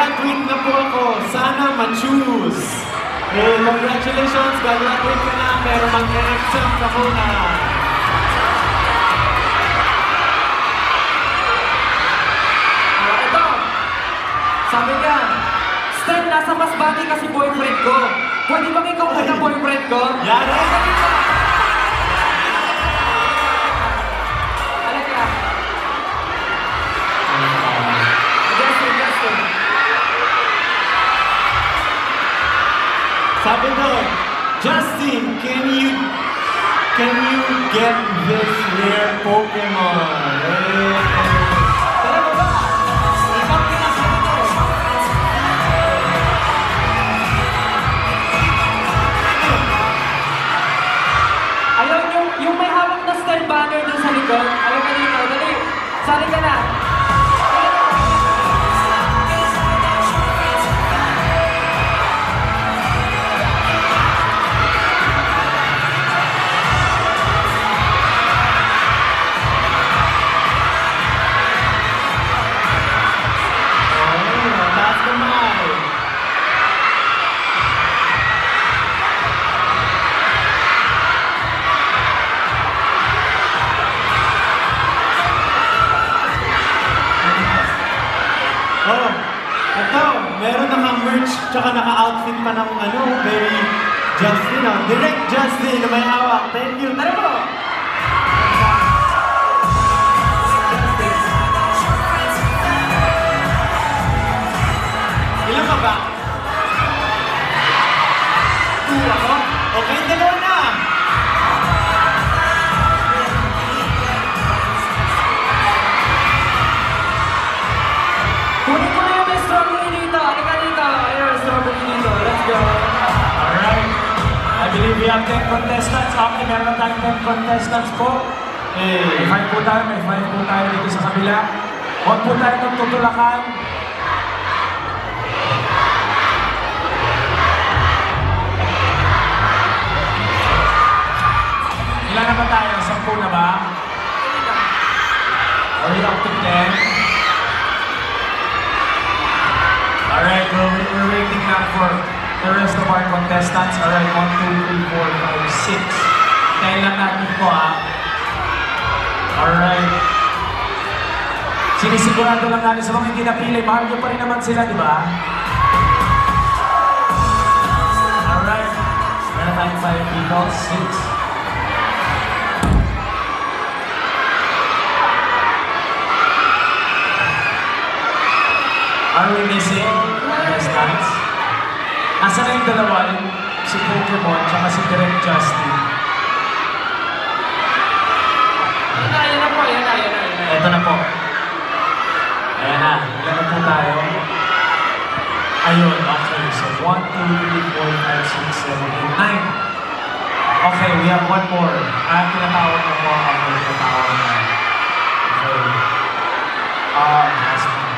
Gagraduate na po ako. Sana ma-choose. Eh, congratulations, gagraduate ka na, pero mag-exam ka muna. Ah, ito. Sabi niya, Stan, nasa masbati kasi boyfriend ko. Pwede bang ikaw muna boyfriend ko? Yan eh. Justin, can you can you get this rare Pokemon? Ko. Ayun, yung, yung may hawak na style banner dun sa likod. Justin na may hawak. Thank you. Tara meron tayong 10 contestants po. Eh, May 5 po tayo, may 5 po tayo dito sa kabila. Huwag po tayo magtutulakan. Ilan na ba tayo? 10 na ba? Are we up to 10? Alright, we're, we're waiting now for the rest of our contestants. Alright, 1, 2, 3, 4, 5, 6. Kaya lang natin po ah. Alright. Sinisigurado lang natin sa mga hindi napili, mahal nyo pa rin naman sila, di ba? Alright. Meron tayong 5 people, 6. Are we missing contestants? Asa na yung dalawa? Si Pokemon, tsaka si Direct Justin. Ayan na, ayan na po. Ayan na, ayan na, ayan na. Ito na po. Ayan na. Ilan na po tayo? Ayun, okay. So, 1, 2, 3, 4, 5, 6, 7, 8, 9. Okay, we have one more. Ah, tinatawag na po ako. Tinatawag na. Okay. Ah, last one.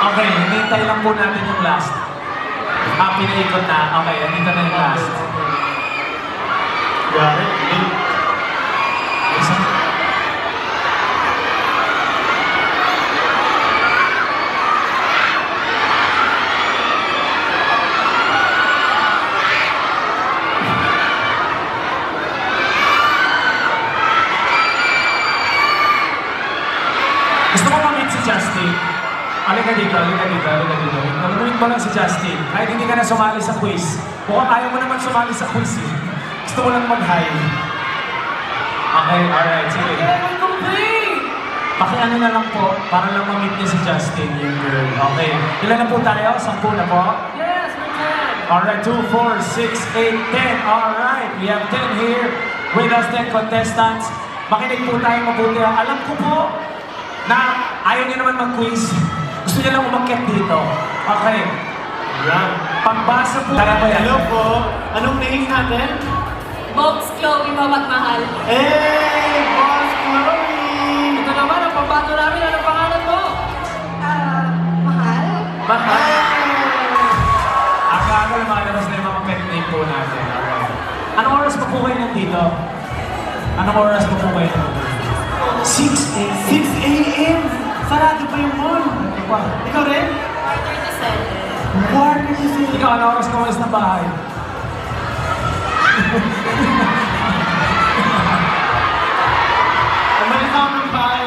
Okay, hinintay lang po natin yung last. Ah, pinaikot na. Okay, nandito na yung last. Gary, late. Isa. Gusto mo ma-meet si Justin? Halika dito, halika dito, halika dito. Nag-meet mo lang si Justin. Kahit hindi ka na sumali sa quiz. Mukhang ayaw mo naman sumali sa quiz eh. Gusto mo lang mag-hi. Okay, alright, sige. Okay, complete! Pakiano na lang po, para lang ma-meet niya si Justin, yung girl. Okay. Ilan na po tayo? Sampu na po? Yes, we can! Alright, 2, 4, 6, 8, 10. Alright, we have 10 here with us, 10 contestants. Makinig po tayo mabuti. Alam ko po na ayaw niya naman mag-quiz. Gusto niya lang umakyat dito. Okay. Yan. Pagbasa po. Tara ba yan? Hello po. Anong name natin? Box Chloe Mapagmahal. Hey! Box Chloe! Ito naman ang pambato namin. Anong pangalan mo? Uh, mahal? Mahal? Aga-aga lumalabas na yung mga pet name po natin. Anong oras pa po kayo nandito? Anong oras pa po kayo nandito? 6 a.m. 6 a.m. Sarado pa yung mall. Ikaw rin? Seven. Ikaw, ano oras ka umalis ng bahay? Umalis ako ng bahay.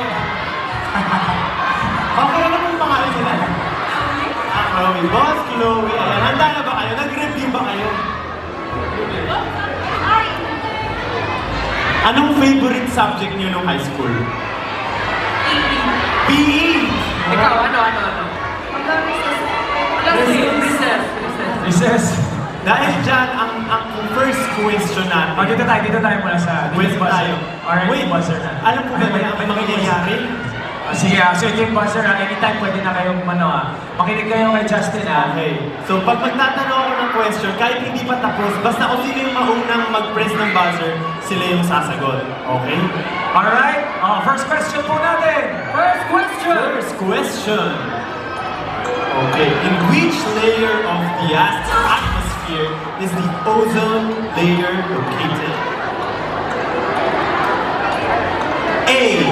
okay, ano pong pangalan nila? Ah, Chloe. Boss Chloe. Ayan, handa na ba kayo? Nag-review ba kayo? Ay! Anong favorite subject niyo nung high school? PE! Ikaw, ano, ano, ano? Hanggang recess. Dahil dyan, ang, ang first question natin. Oh, dito tayo, dito tayo muna sa... Wait tayo. Alright, Wait, buzzer na. alam po ba may, may mangyayari? Ah, Sige, ah, so yung buzzer ah. Anytime pwede na kayong ano ah. Makinig kayo kay Justin ah. Okay. So, pag magtatanong ako ng question, kahit hindi pa tapos, basta kung sino yung maunang mag-press ng buzzer, sila yung sasagot. Okay? Alright? Oh, first question po natin. First question. First question. Okay. In which layer of the atmosphere is the ozone layer located? A.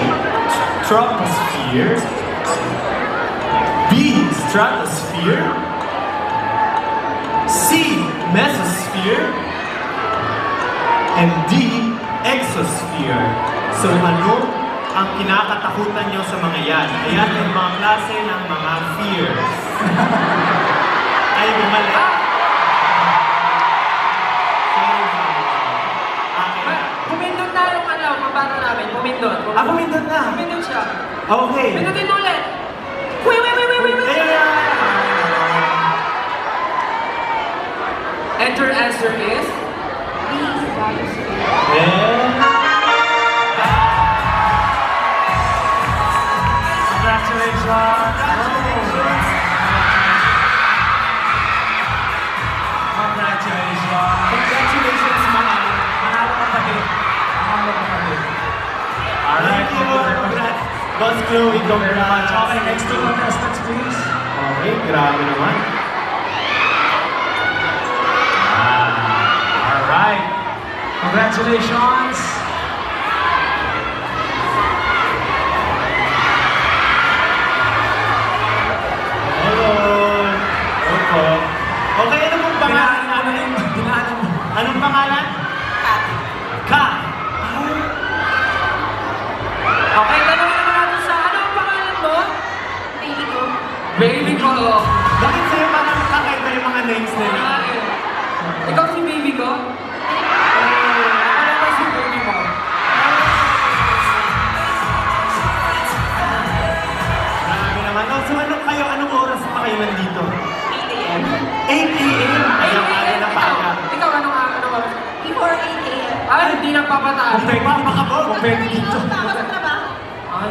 Troposphere. B. Stratosphere. C. Mesosphere. And D. Exosphere. So ano ang kinakatakutan nyo sa mga yan? Ayan yung mga klase ng mga fears. Ay, bumalik. Pumindot na yung ano, mabata namin. Pumindot. Ah, pumindot na. Pumindot siya. Okay. Pindutin ulit. Wait, wait, wait, wait, wait, wait. Ayan. And your answer is? B. Stratosphere. Boss Chloe, congrats. Okay, next two contestants please. Okay, grabe naman. Ah, alright. Congratulations. Nag-train out pa ako sa trabaho. Ay.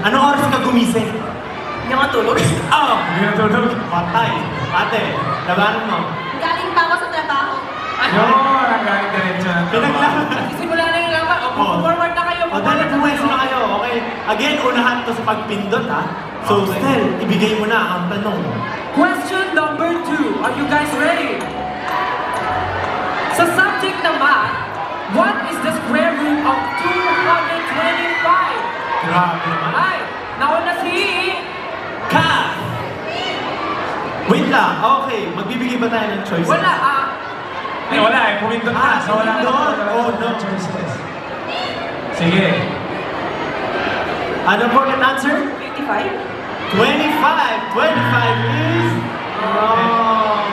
Anong oras ka gumising? Hindi ako matulog. Oh, Hindi na tulog. patay. Ate, labanan mo. Galing pa ako sa trabaho. Yun, ang galing diretso ng Pinaglaban. Nagsisimula na yung laban. O, Oh. forward na kayo. O, dahil pumeso na kayo, okay? Again, unahan to sa pagpindot, ha? So, Okay. Stel, ibigay mo na ang tanong. Question number two. Are you guys ready? Sa subject na Grabe naman. Ay, nauna si... Ka! Wait lang, okay. Magbibigay ba tayo ng choices? Wala, ah... Eh, wala eh. Pumindot na. Ah, So, wala na. Oh, no. choices. Sige. Ano po ang answer? 55? 25! 25 is... Wrong!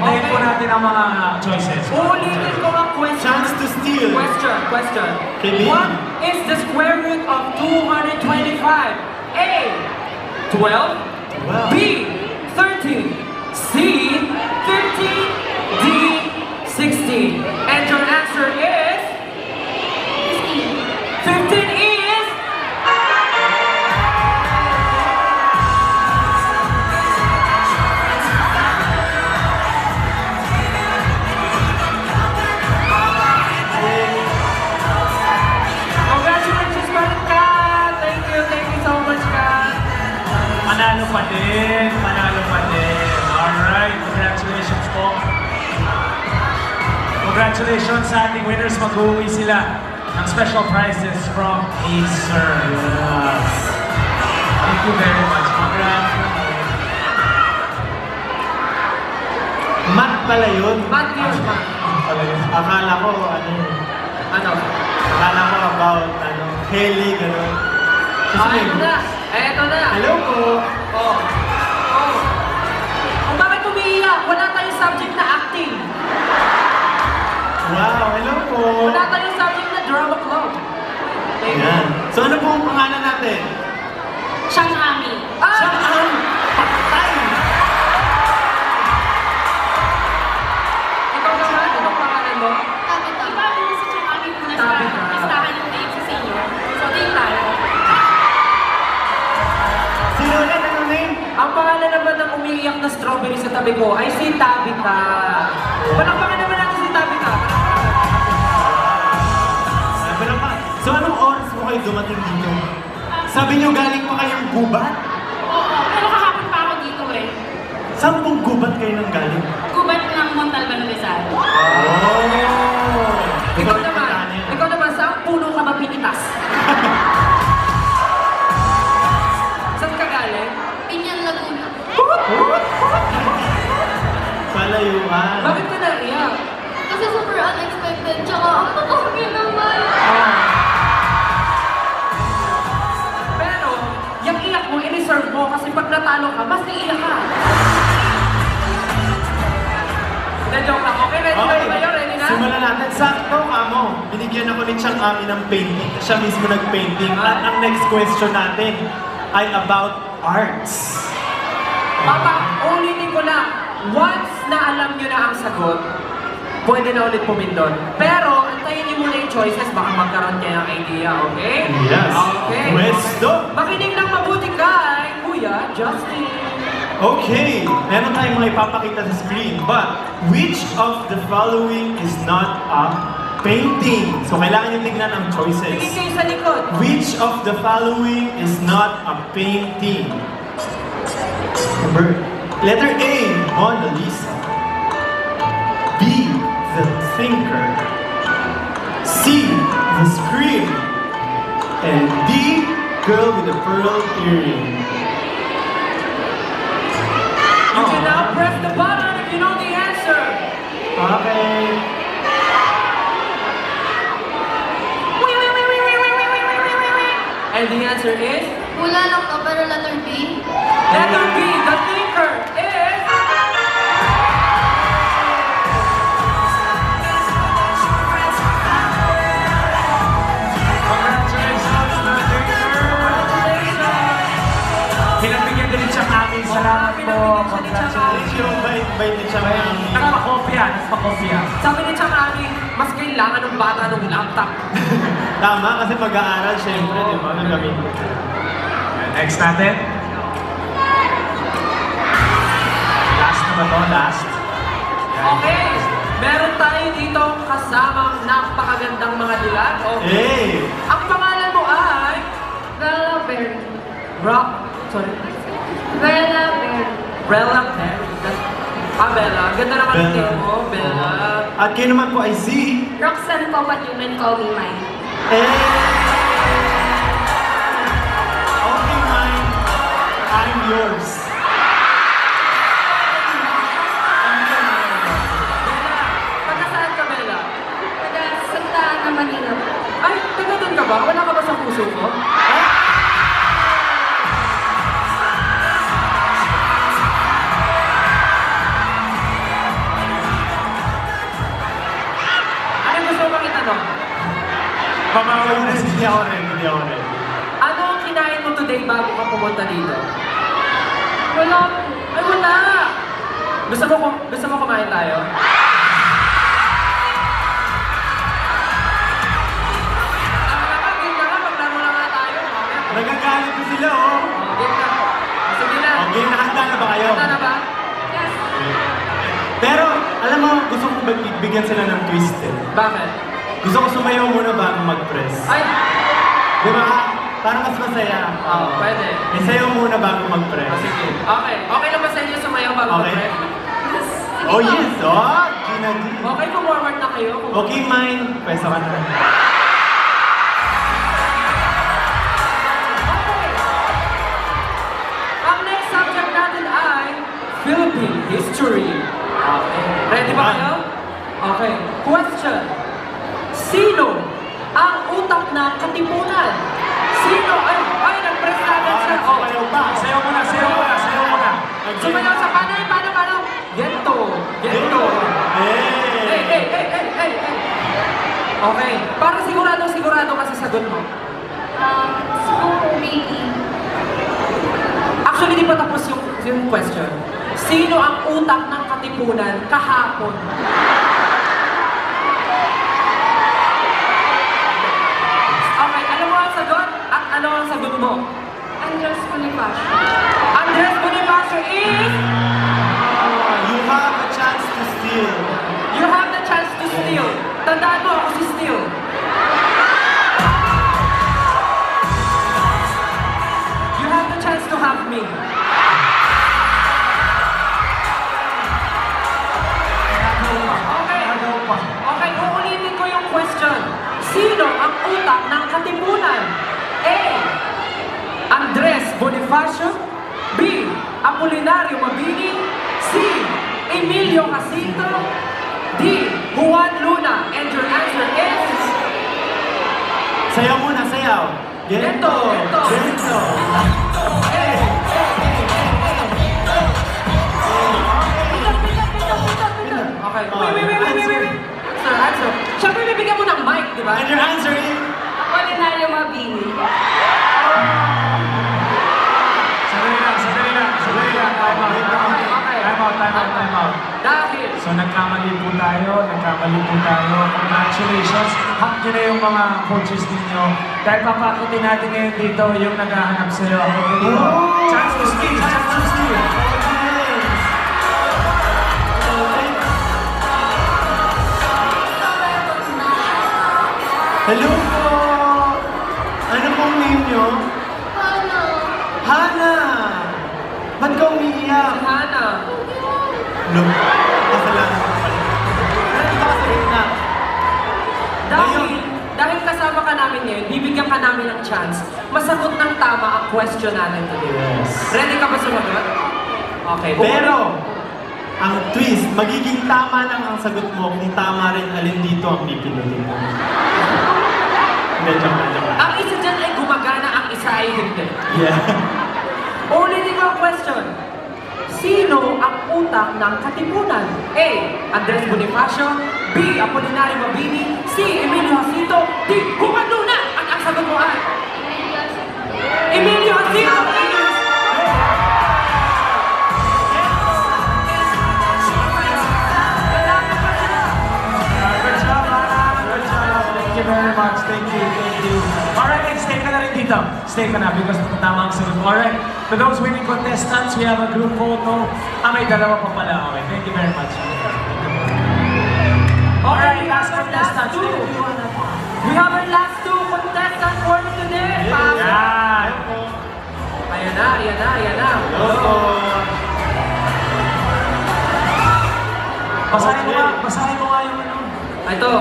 Hintayin po natin ang mga choices. Uulitin ko ang question. Chance to steal. Question, question. Lee. What is the square root of 225? A. 12. Wow. B. 13. C. 15. D. 16. Pa din. Manalo pa din. Alright. Congratulations po. Congratulations sa ating winners. Mag-uwi sila ng special prizes from Acer. Yes. Thank you very much. Congrats. Mat pala yun. Matt yun, Matt. Pala yun. Akala ko, ano, Ano? akala ko about, ano, Haley, gano'n. Ah, eto na. Eto na. Hello po. Oh. Oh. Kung bakit umiiyak? Wala tayong subject na acting. Wow, hello po. Wala tayong subject na drama club. Okay. Yan. So ano po ang pangalan natin? Siyang Ami. Ah! Siya ang patay. Ikaw naman, anong pangalan mo? Ko, iba si Siyang Ami muna sa Ang pangalan naman ng umiiyak na strawberry sa tabi ko ay si Tabitha. Palakpakan naman natin si Tabitha. Sabi na pa. So anong oras mo kayo dumating dito? Sabi niyo galing pa kayong gubat? Oo, pero kahapon pa ako dito eh. Saan pong gubat kayo nang galing? Natalo ka, mas naiiyak ka. Hindi, joke lang. Okay, ready na Okay, ba kayo? Ready na? simulan natin. Sakto ka mo. Binigyan ako ni Chang Ami ng painting. Siya mismo nag-painting. At ang next question natin ay about arts. Papa, ulitin ko lang. Once na alam nyo na ang sagot, pwede na ulit pumindon. Pero, antayin nyo muna yung choices, baka magkaroon kayo ng idea, okay? Yes. Okay. Pwesto. Makinig ng mabuti kay Kuya Justin. Okay, meron tayong mga ipapakita sa screen. But, which of the following is not a painting? So, kailangan nyo tignan ang Tingin choices. kayo sa likod. Which of the following is not a painting? Number, letter A, Mona Lisa. B, The Thinker. C, The Scream. And D, Girl with a Pearl Earring. Okay. And the answer is, Wala lang to, pero letter B. letter B, the thinker is... Congratulations, Mother Pinagbigyan din siya namin. Salamat po. Bait-bait din siya. Nagpa-kopya. Nagpa-kopya. Sabi ni Chang Ami, mas kailangan ng bata ng laptop. Tama, kasi mag-aaral, syempre, di ba? Gagamitin. Next natin. Last na ba to? Last. Okay, meron tayo dito kasamang napakagandang mga dilag. Okay. Hey! Ang pangalan mo ay... Bella Berry. Rock. Sorry. Bella Berry. Bella Perry. Ah, Bella. Ganda naman ang Bella. mo, Bella. At kayo naman po ay si... Roxanne Papatuman, call me mine. Hey! Okay, mine. I'm yours. Taga saan ka, Bella? Taga Santa Ana, Manila. Ay, taga doon ka ba? Wala ka ba sa puso ko? Hindi ako. Ano ang kinain mo today bago ka pumunta dito? Wala Ay, wala! Gusto mo, gusto mo kumain tayo? Nagagalit ko sila, oh. Oh, game na. Sige na. Okay, nakahanda na ba kayo? Handa na ba? Yes. Pero, alam mo, gusto ko big- bigyan sila ng twist eh. Bakit? Gusto ko sumayaw muna bago mag-press. Ay! Para mas masaya. Oo, pwede. Isayaw muna bago mag-press. Oh, sige. Okay. Okay lang ba sa inyo sumayaw bago Okay. mag-prep? Sige Oh po. yes, oh, Gina G. Okay, forward na kayo. Okay, mine. Pwesa ka na. Okay. Ang next subject natin ay Philippine History. Okay. Ready ba kayo? Okay. Question. Sino ang utak ng katipunan? Sino? Ay, ay, nag-press na siya. Sumayaw pa. Sayaw mo na, sayaw mo na, sayaw mo na. Sumayaw sa paano, paano, paano? Gento. Gento. Hey, Hey! hey, hey, hey, hey. Okay. Para sigurado, sigurado ka sa sagot mo. Um, siguro maybe. Actually, di pa tapos yung, yung question. Sino ang utak ng katipunan kahapon? Okay, ano mo ang sagot? At ano ang sagot mo? Andres Bonifacio. Andres Bonifacio is... You have a chance to steal. You have the chance to steal. Tandaan mo, ako si steal. You have the chance to have me. Okay. Uulitin ko yung question. Sino ang utak ng katipunan? Bonifacio B. Apolinario Mabini C. Emilio Jacinto D. Juan Luna And your answer is... Sayaw muna, sayaw. Pitot, pitot, pitot. Okay, wait, wait, wait, wait, wait, wait. Answer, answer. Siyempre, bibigyan mo ng mic, di ba? And your answer is... Apolinario Mabini. Lang, sandali lang. Time out, time out. Time out, time out, time out. Dahil... So nagkamali po tayo, nagkamali po tayo. Congratulations. Hak nyo na yung mga coaches ninyo. Dahil papakitin natin ngayon dito yung naghahanap sa'yo. Ako dito. Oh! Chance to steal, chance to steal. Hello po! Ano pong name nyo? Ano? Hana! Ba't ka umiiyak? Si Hana. No, kasalanan ko pala. Nandito ka sa gitna. Dahil, dahil kasama ka namin ngayon, bibigyan ka namin ng chance masagot ng tama ang question natin today. Yes. Ready ka ba sumagot? Okay. Pero, ang twist, magiging tama lang ang sagot mo kung tama rin alin dito ang pipindutin mo. Joke lang. Ang isa dyan ay gumagana, ang isa ay hindi. Yeah. Ang question. Sino ang utak ng katipunan? A. Andres Bonifacio B. Apolinario Mabini C. Emilio Jacinto D. Juan Luna At ang sagot mo ay Emilio Jacinto. Thank you. Thank you. Alright, stay ka na rin dito. Stay ka na because tama ang sagot. Alright, for those winning contestants, we have a group photo. Ah, may dalawa pa pala. Okay, thank you very much. Alright, last contestant. two. We have our last two contestants for today. Yan. Ayan na, ayan na, ayan na. Oo. Basahin mo nga, basahin mo nga yung ano. Ito,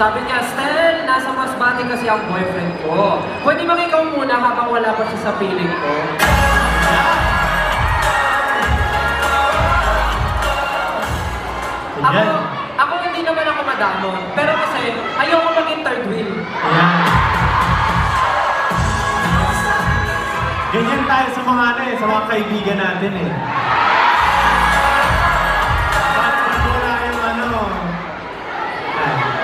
sabi niya, Stel, nasa Masbate kasi ang boyfriend ko. Pwede bang ikaw muna habang wala pa siya sa piling ko? Ako, Yan. ako hindi naman ako madamon. Pero kasi, ayoko maging third wheel. Ayan. Ganyan tayo sa mga ano eh, sa mga kaibigan natin eh. Pag wala yung ano,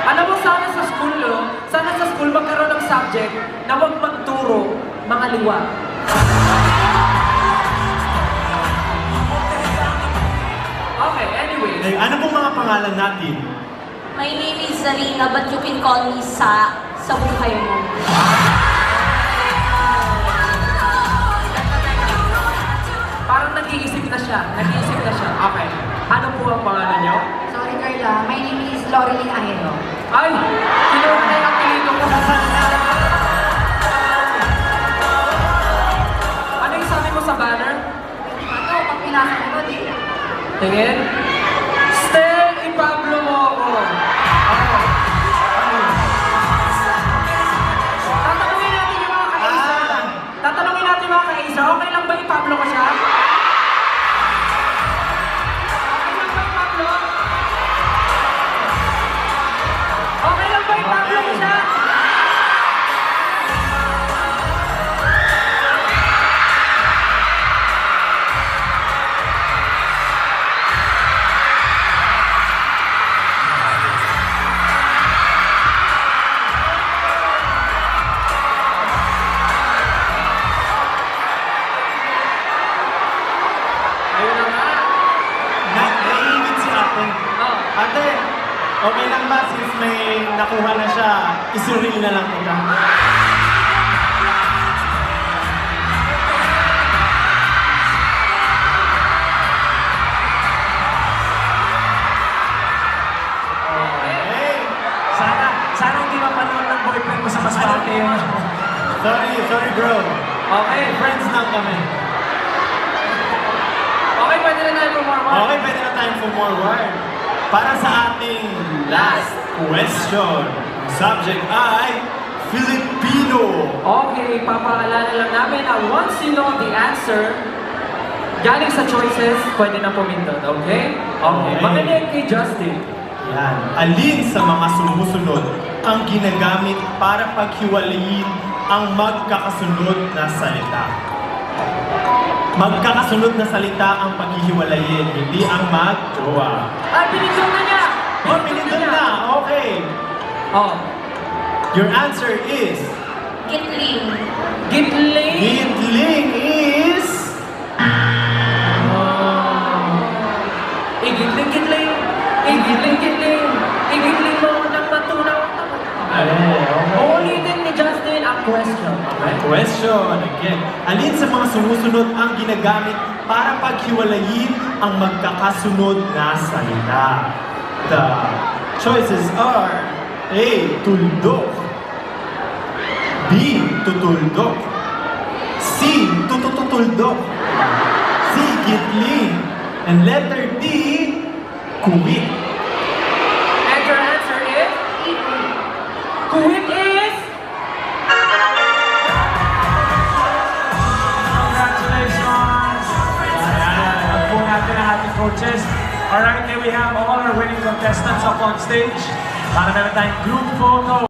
Alam mo, sana sa school, no? Sana sa school magkaroon ng subject na huwag magturo mga liwa. Pangalan natin? My name is Zarina, but you can call me Sa sa buhay mo. Parang nag-iisip na siya. Nag-iisip na siya. Okay. Ano po ang pangalan niyo? Sorry, Carla. My name is Loreline Ahero. Ay! Kinuha na yung apelido ko. Ano yung sabi mo sa banner? Ito, pag pinasa ko, di. Tingin. Pablo ko siya? Okay lang ba yung Pablo ko siya? Okay lang ba since may nakuha na siya, isuril na lang kita? Hey! Sana, sana hindi mapanood ng boyfriend mo sa maswerte yun. Sorry, sorry bro. Okay, Friends lang kami. okay, pwede na tayo for more one. Okay, pwede na time for more word. Para sa ating last question, subject ay Filipino. Okay, papaalala lang namin na once you know the answer, galing sa choices, pwede na pumindot, okay? Okay, Okay. makinig kay Justin. Yan. Alin sa mga sumusunod ang ginagamit para paghiwalayin ang magkakasunod na salita? Magkakasunod na salita ang paghihiwalayin, hindi ang mag-jowa. Ah, pinindot na niya! Oh, pinindot na! Okay. Oh, Your answer is... Gitling. gitling. Gidling is... Igitling, gitling. Igitling, gitling. Igitling mo ng matunaw. Uulitin ni Justin ang question, okay? Question again. Alin sa mga sumusunod ang ginagamit para paghiwalayin ang magkakasunod na salita? The choices are A. Tuldok B. Tutuldok C. Tutututuldok C. Gitling and letter D. Kuwit. Alright, here we have all our winning contestants up on stage. Para group photo.